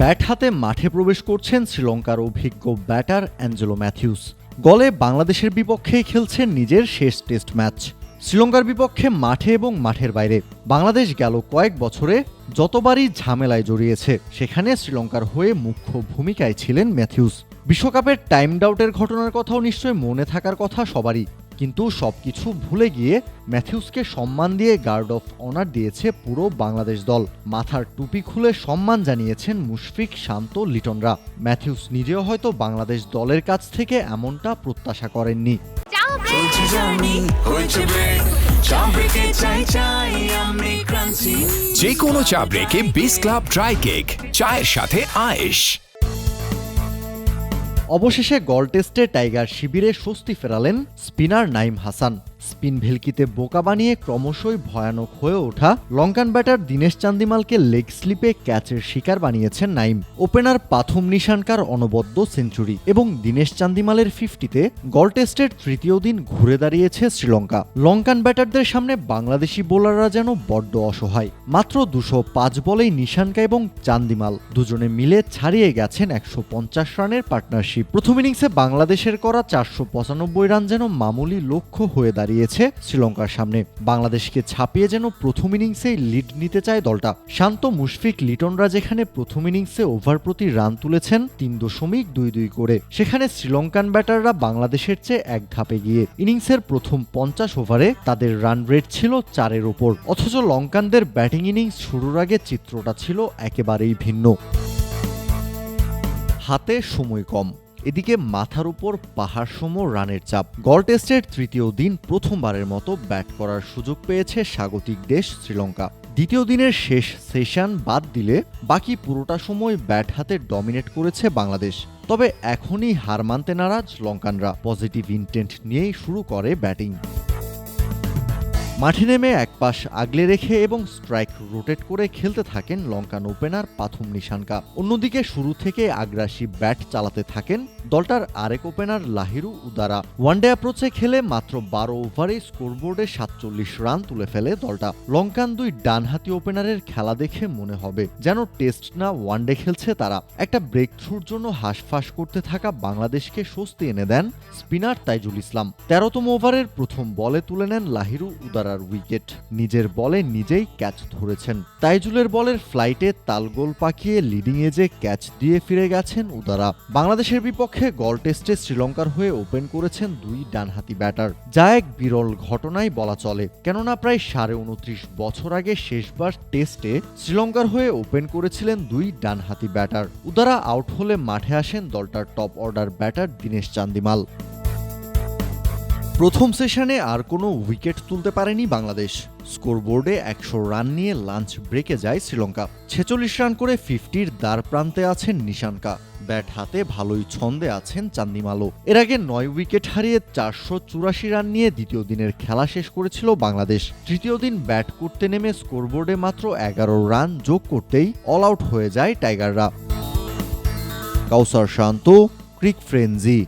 Bat হাতে মাঠে প্রবেশ করছেন শ্রীলঙ্কার অভিজ্ঞ ব্যাটার অ্যাঞ্জেলো ম্যাথিউস। গলে বাংলাদেশের বিপক্ষেই খেলছেন নিজের শেষ টেস্ট ম্যাচ। শ্রীলঙ্কার বিপক্ষে মাঠে এবং মাঠের বাইরে। বাংলাদেশ গেল কয়েক বছরে যতবারই ঝামেলায় জড়িয়েছে, সেখানে শ্রীলঙ্কার হয়ে মুখ্য ভূমিকায় ছিলেন ম্যাথিউস। বিশ্বকাপের টাইম ডাউটের ঘটনার কথাও নিশ্চয় মনে থাকার কথা সবারই। কিন্তু সবকিছু ভুলে গিয়ে ম্যাথিউসকে সম্মান দিয়ে গার্ড অফ অনার দিয়েছে পুরো বাংলাদেশ দল। মাথার টুপি খুলে সম্মান জানিয়েছেন মুশফিক শান্ত লিটনরা। ম্যাথিউস নিজেও হয়তো বাংলাদেশ দলের কাছ থেকে এমনটা প্রত্যাশা করেননি। যে কোনো চা ব্রেকে বিস ক্লাব ড্রাই কেক চায়ের সাথে আয়েশ। অবশেষে গল টেস্টে টাইগার শিবিরে স্বস্তি ফেরালেন স্পিনার নাইম হাসান। স্পিন ভেলকিতে বোকা বানিয়ে ক্রমশই ভয়ানক হয়ে ওঠা লঙ্কান ব্যাটার দীনেশ চান্দিমালকে লেগ স্লিপে ক্যাচের শিকার বানিয়েছেন নাইম। ওপেনার পাথুম নিশানকার অনবদ্য সেঞ্চুরি এবং দীনেশ চান্দিমালের ফিফটিতে গল টেস্টের তৃতীয় দিন ঘুরে দাঁড়িয়েছে শ্রীলঙ্কা। লঙ্কান ব্যাটারদের সামনে বাংলাদেশি বোলাররা যেন বড্ড অসহায়। মাত্র দুশো পাঁচ বলেই নিশানকা এবং চান্দিমাল দুজনে মিলে ছাড়িয়ে গেছেন একশো পঞ্চাশ রানের পার্টনারশিপ। প্রথম ইনিংসে বাংলাদেশের করা চারশো পঁচানব্বই রান যেন মামুলি লক্ষ্য হয়ে দাঁড়িয়েছে শ্রীলঙ্কার সামনে। বাংলাদেশকে ছাপিয়ে যেন প্রথম ইনিংসেই লিড নিতে চায় দলটা। শান্ত মুশফিক লিটনরা যেখানে প্রথম ইনিংসে ওভার প্রতি রান তুলেছেন, তিন দশমিক দুই দুই করে। সেখানে শ্রীলঙ্কান ব্যাটাররা বাংলাদেশের চেয়ে এক ধাপে গিয়ে ইনিংসের প্রথম পঞ্চাশ ওভারে তাদের রান রেট ছিল চারের ওপর। অথচ লঙ্কানদের ব্যাটিং ইনিংস শুরুর আগে চিত্রটা ছিল একেবারেই ভিন্ন। হাতে সময় কম। এদিকে মাথার উপর পাহাড়সম রানের চাপ। গড় টেস্টের তৃতীয় দিন প্রথমবারের মতো ব্যাট করার সুযোগ পেয়েছে স্বাগতিক দেশ শ্রীলঙ্কা। দ্বিতীয় দিনের শেষ সেশন বাদ দিলে বাকি পুরোটা সময় ব্যাট হাতে ডমিনেট করেছে বাংলাদেশ। তবে এখনই হার মানতে নারাজ লঙ্কানরা। পজিটিভ ইন্টেন্ট নিয়েই শুরু করে ব্যাটিং। মাঠে নেমে এক পাশ আগলে রেখে এবং স্ট্রাইক রোটেট করে খেলতে থাকেন লঙ্কান ওপেনার পাথুম নিশানকা। অন্যদিকে শুরু থেকে আগ্রাসী ব্যাট চালাতে থাকেন দলটার আরেক opener Lahiru Udara. One day অ্যাপ্রোচে খেলে মাত্র বারো ওভারে স্কোরবোর্ডে সাতচল্লিশ রান তুলে ফেলে দলটা। লঙ্কান দুই ডানহাতি ওপেনারের খেলা দেখে মনে হবে যেন টেস্ট না ওয়ানডে খেলছে তারা। একটা ব্রেক থ্রুর জন্য হাঁসফাঁস করতে থাকা বাংলাদেশকে স্বস্তি এনে দেন স্পিনার তাইজুল ইসলাম। তেরোতম ওভারের প্রথম বলে তুলে নেন লাহিরু উদারার উইকেট নিজের বলে নিজেই ক্যাচ ধরেছেন। তাইজুলের বলের ফ্লাইটে তালগোল পাকিয়ে লিডিং এজে ক্যাচ দিয়ে ফিরে গেছেন উদারা। বাংলাদেশের বিপক্ষে গল টেস্টে শ্রীলঙ্কার হয়ে ওপেন করেছেন দুই ডানহাতি ব্যাটার যা এক বিরল ঘটনাই বলা চলে। কেননা প্রায় সাড়ে উনত্রিশ বছর আগে শেষবার টেস্টে শ্রীলঙ্কার হয়ে ওপেন করেছিলেন দুই ডানহাতি ব্যাটার উদারা আউট হলে মাঠে আসেন দলটার top order batter Dinesh Chandimal. প্রথম সেশনে আর কোনো উইকেট তুলতে পারেনি বাংলাদেশ। স্কোরবোর্ডে একশো রান নিয়ে লাঞ্চ ব্রেকে যায় শ্রীলঙ্কা। ছেচল্লিশ রান করে ফিফটির দ্বার প্রান্তে আছেন নিশানকা। ব্যাট হাতে ভালোই ছন্দে আছেন চান্দিমালো এর আগে নয় উইকেট হারিয়ে চারশো চুরাশি রান নিয়ে দ্বিতীয় দিনের খেলা শেষ করেছিল বাংলাদেশ। তৃতীয় দিন ব্যাট করতে নেমে স্কোরবোর্ডে মাত্র এগারো রান যোগ করতেই অল আউট হয়ে যায় টাইগাররা। কাউসার শান্ত, ক্রিক ফ্রেঞ্জি